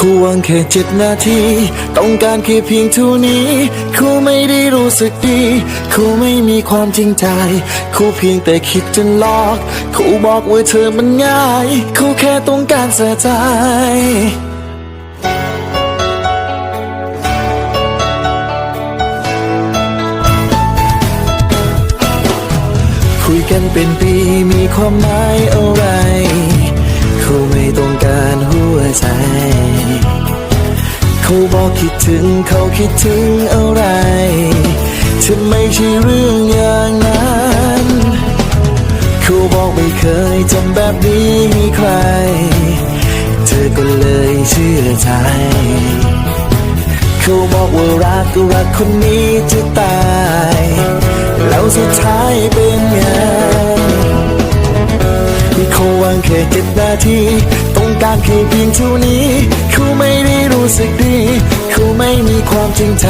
คู่วังแค่เจ็ดนาที ต้องการแค่เพียงเท่านี้ คู่ไม่ได้รู้สึกดี คู่ไม่มีความจริงใจ คู่เพียงแต่คิดจะหลอก คู่บอกว่าเธอมันง่าย คู่แค่ต้องการเสียใจคุยกันเป็นปีมีความหมายอะไร เขาบอกคิดถึงเขาคิดถึงอะไรฉันไม่ใช่เรื่องอย่างนั้นเขาบอกไม่เคยทำแบบนี้ให้ใคร เธอก็เลยเชื่อใจเขาบอกว่ารักก็รักคนนี้จะตาย แล้วสุดท้ายเป็นไงเขาวางแค่เจ็ดนาที ต้องการแค่เพียงเท่านี้ สึกดีเขาไม่มีความจริงใจ